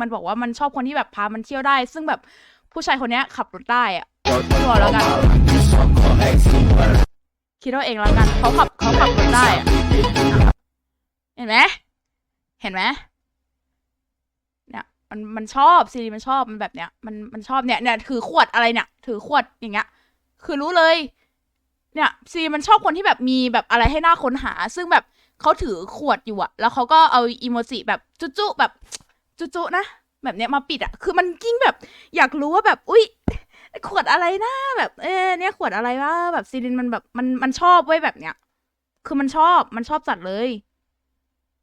มันบอกว่ามันชอบคนที่แบบพามันเที่ยวได้ ซึ่งแบบผู้ชายคนเนี้ยขับรถได้อะไม่บอกแล้วกันคิดเอาเองแล้วกันเขาขับเขาขับรถได้อะเห็นไหมเห็นไหมเนี่ยมันมันชอบซีรีส์มันชอบมันแบบเนี้ยมันมันชอบเนี่ยเนี่ยถือขวดอะไรเนี่ย ถือขวดอย่างเงี้ย คือรู้เลย เนี่ยซีมันชอบคนที่แบบมีแบบอะไรให้น่าค้นหา ซึ่งแบบเขาถือขวดอยู่อะแล้วเขาก็เอาอีโมจิแบบจุ๊ๆแบบ จุๆนะ แบบเนี้ยมาปิดอะคือมันยิ่งแบบ อยากรู้ว่าแบบ อุ้ยขวดอะไรนะแบบ เออเนี่ยขวดอะไรวะแบบซีรินมันแบบมันมันชอบเว้ยแบบเนี้ย คือมันชอบมันชอบจัดเลย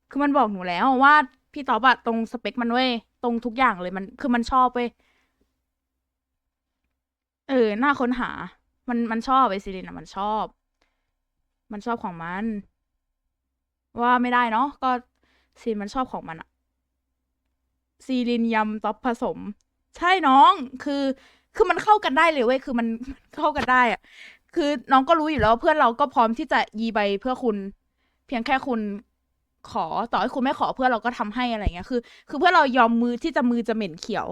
คือมันบอกหนูแล้วว่าพี่ตอบอะตรงสเปคมันเว้ยตรงทุกอย่างเลยมัน คือมันชอบเว้ยเออหน่าค้นหา มันมันชอบไอซีรินอะมันชอบ มันชอบของมัน ว่าไม่ได้เนาะก็ซีนมันชอบของมันอะ ซีรินยำต๊อปผสม ใช่น้องคือ คือมันเข้ากันได้เลยเว้ยคือมันเข้ากันได้อะคือน้องก็รู้อยู่แล้วว่าเพื่อนเราก็พร้อมที่จะยีใบเพื่อคุณ เพียงแค่คุณขอต่อให้คุณไม่ขอเพื่อนเราก็ทำให้อะไรเงี้ยคือ คือเพื่อเรายอมมือที่จะมือจะเหม็นเขียว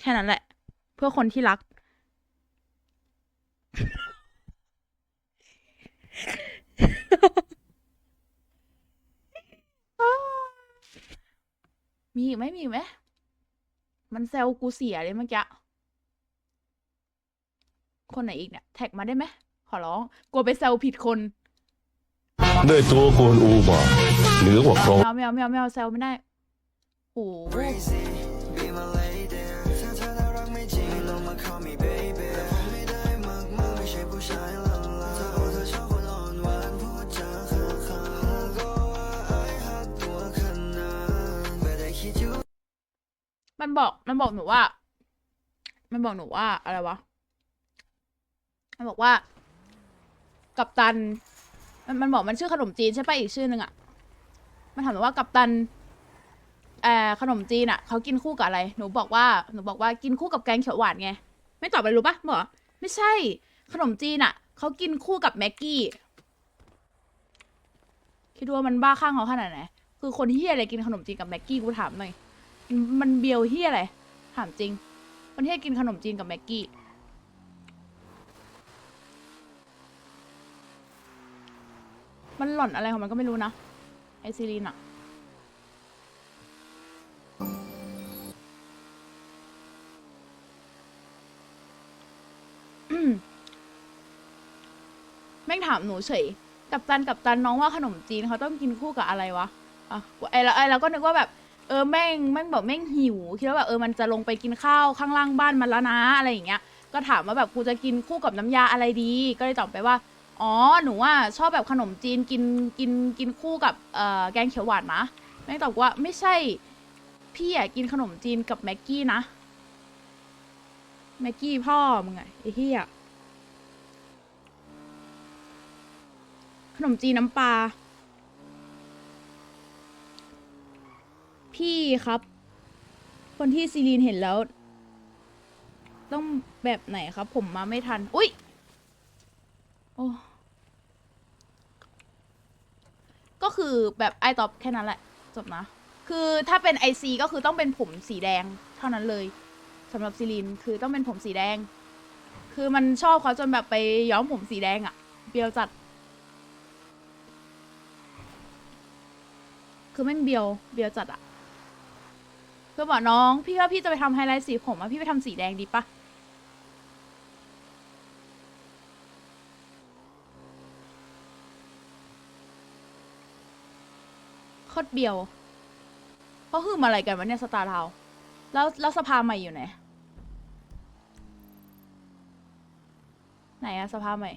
แค่นั้นแหละ เพื่อคนที่รัก มีอีกไหมมีอีกไหมมันแซวกูเสียเลยเมื่อกี้ คนไหนอีกเนี่ย แท็กมาได้ไหม ขอร้อง กลัวไปแซวผิดคนด้วยตัวโกวนอูมาเหนือกว่าโครงไม่เอาไม่เอาไม่เอาไม่เอาแซวไม่ได้ โอ้ มันบอกมันบอกหนูว่า มันบอกหนูว่าอะไรวะ มันบอกว่า กัปตัน มันมันบอกมันชื่อขนมจีนใช่ปะอีกชื่อหนึ่งอะมันถามหนูว่ากัปตันเอ่อขนมจีนอะเขากินคู่กับอะไร หนูบอกว่าหนูบอกว่ากินคู่กับแกงเขียวหวานไง ไม่ตอบอะไรรู้ปะบอกไม่ใช่ ขนมจีนอะเขากินคู่กับแม็กกี้คิดดูว่ามันบ้าข้างเขาขนาดไหน คือคนที่อะไรกินขนมจีนกับแม็กกี้กูถามหน่อย มันเบียวเฮียอะไร ถามจริงคนที่กินขนมจีนกับแม็กกี้ มันหล่อนอะไรของมันก็ไม่รู้นะ ไอซีรีนอะแม่งถามหนูเฉย กับตันกับตันน้องว่าขนมจีนเขาต้องกินคู่กับอะไรวะ อะ ไอเราไอเราก็นึกว่าแบบ เออแม่งแม่งแบอกแม่งหิวคิดว่าแบบเออมันจะลงไปกินข้าวข้างล่างบ้านมันแล้วนะอะไรอย่างเงี้ยก็ถามว่าแบบกูจะกินคู่กับน้ำยาอะไรดี ก็เลยตอบไปว่าอ๋อหนูว่าชอบแบบขนมจีนกินกินกินคู่กับเอ่อแกงเขียวหวานนะแม่งตอบว่าไม่ใช่พี่อะกินขนมจีนกับแม็กกี้นะแม็กกี้พ่อมึงไงไอ้เหี้ยขนมจีนน้ำปลา พี่ครับ คนที่ซีรีนเห็นแล้ว ต้องแบบไหนครับ ผมมาไม่ทัน อุ๊ยโอ้ก็คือแบบไอตอบแค่นั้นแหละ จบนะ คือถ้าเป็นไอซีก็คือต้องเป็นผมสีแดงเท่านั้นเลยสำหรับซีรีนคือต้องเป็นผมสีแดง คือมันชอบเขาจนแบบไปย้อมผมสีแดงอะเบียวจัด คือแม่งเบียวเบียวจัดอะ คือบอกน้อง พี่ว่าพี่จะไปทำไฮไลท์สีผมอะพี่ไปทำสีแดงดีปะโคตรเบียวเขาหืมอะไรกันวะเนี่ยสตาร์ทาวแล้วแล้วสภาใหม่อยู่ไหน ไหนอะสภาใหม่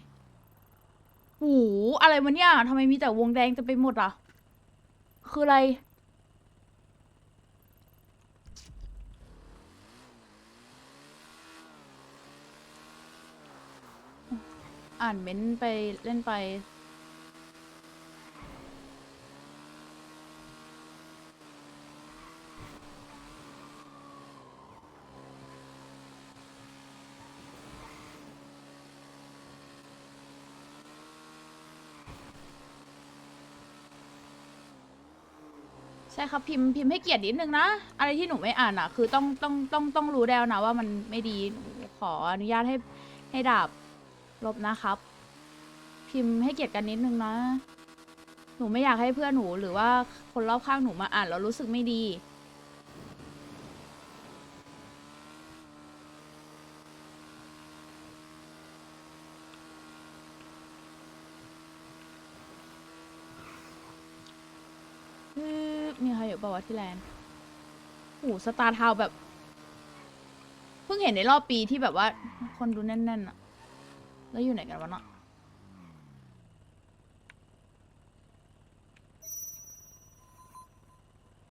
หูอะไรวะเนี่ยทำไมมีแต่วงแดงเต็มไปหมดอะคืออะไร อ่านเม้นต์ไปเล่นไป ใช่ครับพิมพ์พิมพ์ให้เกียรตินิดนึงนะ อะไรที่หนูไม่อ่านอะ คือต้องต้องต้องต้องรู้แล้วนะว่ามันไม่ดีหนูขออนุญาตให้ให้ดาบ ลบนะครับ พิมพ์ให้เกียรติกันนิดนึงนะ หนูไม่อยากให้เพื่อนหนูหรือว่าคนรอบข้างหนูมาอ่านแล้วรู้สึกไม่ดีฮึมีใครอยู่ปะวะที่แลนด์โอ้สตาร์ทาวแบบ เพิ่งเห็นในรอบปีที่แบบว่า คนดูแน่นๆอะ แล้วอยู่ไหนกันวะเนาะ